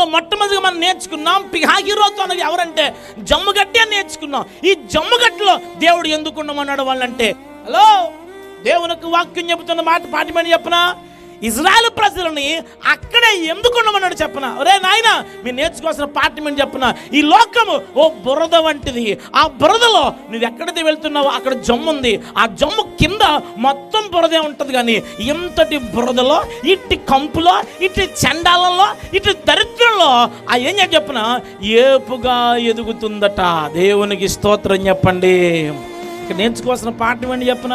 బైబిల్లో మొట్టమొదటిగా మనం నేర్చుకున్నాం పిహాగిరోతో అనగా ఎవరంటే జమ్ముగడ్డి అని నేర్చుకున్నాం. ఈ జమ్ముగట్టులో దేవుడు ఎందుకు ఉండమన్నాడు వాళ్ళంటే హలో దేవునికి వాక్యం చెబుతున్న మాట పాటిమని చెప్పనా? ఇజ్రాయల్ ప్రజలని అక్కడే ఎందుకు ఉండమన్నాడు చెప్పన? ఒరే నాయన మీరు నేర్చుకోవాల్సిన పాఠం చెప్పన? ఈ లోకము ఓ బురద వంటిది. ఆ బురదలో నువ్వు ఎక్కడికి వెళ్తున్నావో అక్కడ జమ్ము ఉంది. ఆ జమ్ము కింద మొత్తం బురదే ఉంటుంది కానీ ఇంతటి బురదలో ఇట్టి కంపులో ఇట్టి చండాలంలో ఇట్టి దరిద్రంలో ఆ ఏం చెప్పిన? ఏపుగా ఎదుగుతుందట. దేవునికి స్తోత్రం చెప్పండి. ఇక్కడ నేర్చుకోవాల్సిన పాఠం ఏంటి చెప్పిన?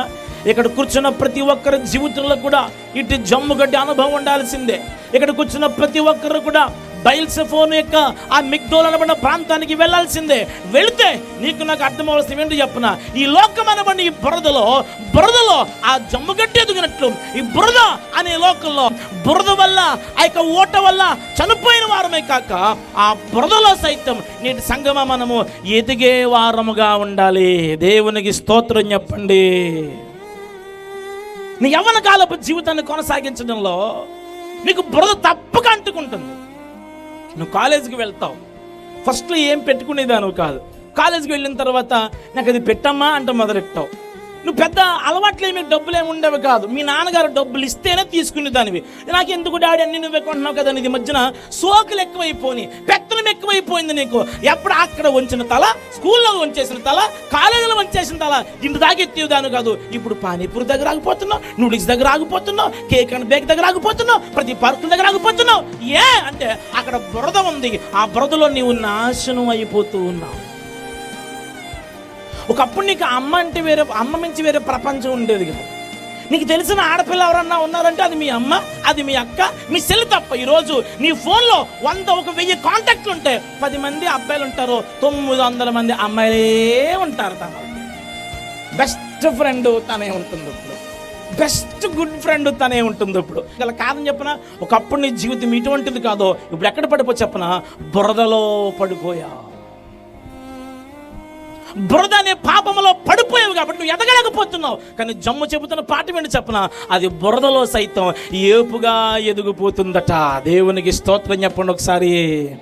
ఇక్కడ కూర్చున్న ప్రతి ఒక్కరి జీవితంలో కూడా ఇటు జమ్ము గడ్డి అనుభవం ఉండాల్సిందే. ఇక్కడ కూర్చున్న ప్రతి ఒక్కరు కూడా బయల్సఫోన్ యొక్క ఆ మిగ్దోల్ అనబడిన ప్రాంతానికి వెళ్ళాల్సిందే వెళితే నీకు నాకు అర్థమవలసింది ఏంటి చెప్పున? ఈ లోకం అనబడిన ఈ బురదలో బురదలో ఆ జమ్ముగడ్డి ఎదిగినట్లు ఈ బురద అనే లోకంలో బురద వల్ల ఆ యొక్క ఓట వల్ల చనిపోయిన వారమే కాక ఆ బురదలో సైతం నేటి సంగమ మనము ఎదిగే వారముగా ఉండాలి. దేవునికి స్తోత్రం చెప్పండి. నీ యవ్వన కాలపు జీవితాన్ని కొనసాగించడంలో నీకు బురద తప్పక అంటుకుంటుంది. నువ్వు కాలేజీకి వెళ్తావు. ఫస్ట్లో ఏం పెట్టుకునేదాను కాదు. కాలేజీకి వెళ్ళిన తర్వాత నాకు అది పెట్టమ్మా అంటే మొదలెట్టావు. నువ్వు పెద్ద అలవాట్లు ఏమి డబ్బులు ఏమి ఉండేవి కాదు. మీ నాన్నగారు డబ్బులు ఇస్తేనే తీసుకునే దానివి నాకు ఎందుకు డాడీ అన్ని నువ్వే కొంటున్నావు కదా ఇది మధ్యన? సోకులు ఎక్కువైపోయి పెత్తనం ఎక్కువైపోయింది నీకు. ఎప్పుడు అక్కడ వంచిన తల స్కూల్లో వంచేసిన తల కాలేజీలో వంచేసిన తల ఇంటి దాకా దాని కాదు. ఇప్పుడు పానీపూరి దగ్గర ఆగిపోతున్నావు నూడిల్స్ దగ్గర ఆగిపోతున్నావు కేక్ అండ్ బేక్ దగ్గర ఆగిపోతున్నావు ప్రతి పార్కుల దగ్గర ఆగిపోతున్నావు. ఏ అంటే అక్కడ బురద ఉంది. ఆ బురదలో నీవు నాశనం అయిపోతూ ఉన్నావు. ఒకప్పుడు నీకు అమ్మ అంటే వేరే అమ్మ మించి వేరే ప్రపంచం ఉండేది కదా. నీకు తెలిసిన ఆడపిల్ల ఎవరన్నా ఉన్నారంటే అది మీ అమ్మ అది మీ అక్క మీ సెల్ తప్ప ఈరోజు నీ ఫోన్లో వంద ఒక వెయ్యి కాంటాక్ట్లు ఉంటాయి పది మంది అబ్బాయిలు ఉంటారు తొమ్మిది వందల మంది అమ్మాయిలే ఉంటారు తన బెస్ట్ ఫ్రెండ్ తనే ఉంటుంది ఇప్పుడు. బెస్ట్ గుడ్ ఫ్రెండ్ తనే ఉంటుంది ఇప్పుడు. ఇలా కాదని చెప్పిన? ఒకప్పుడు నీ జీవితం ఇటువంటిది కాదో ఇప్పుడు ఎక్కడ పడిపో చెప్పనా? బురదలో పడిపోయా. బురద అనే పాపములో పడిపోయావు కాబట్టి నువ్వు ఎదగలేకపోతున్నావు. కానీ జమ్ము చెబుతున్న పాట విని చెప్పన? అది బురదలో సైతం ఏపుగా ఎదిగిపోతుందట. దేవునికి స్తోత్రం చెప్పండి ఒకసారి.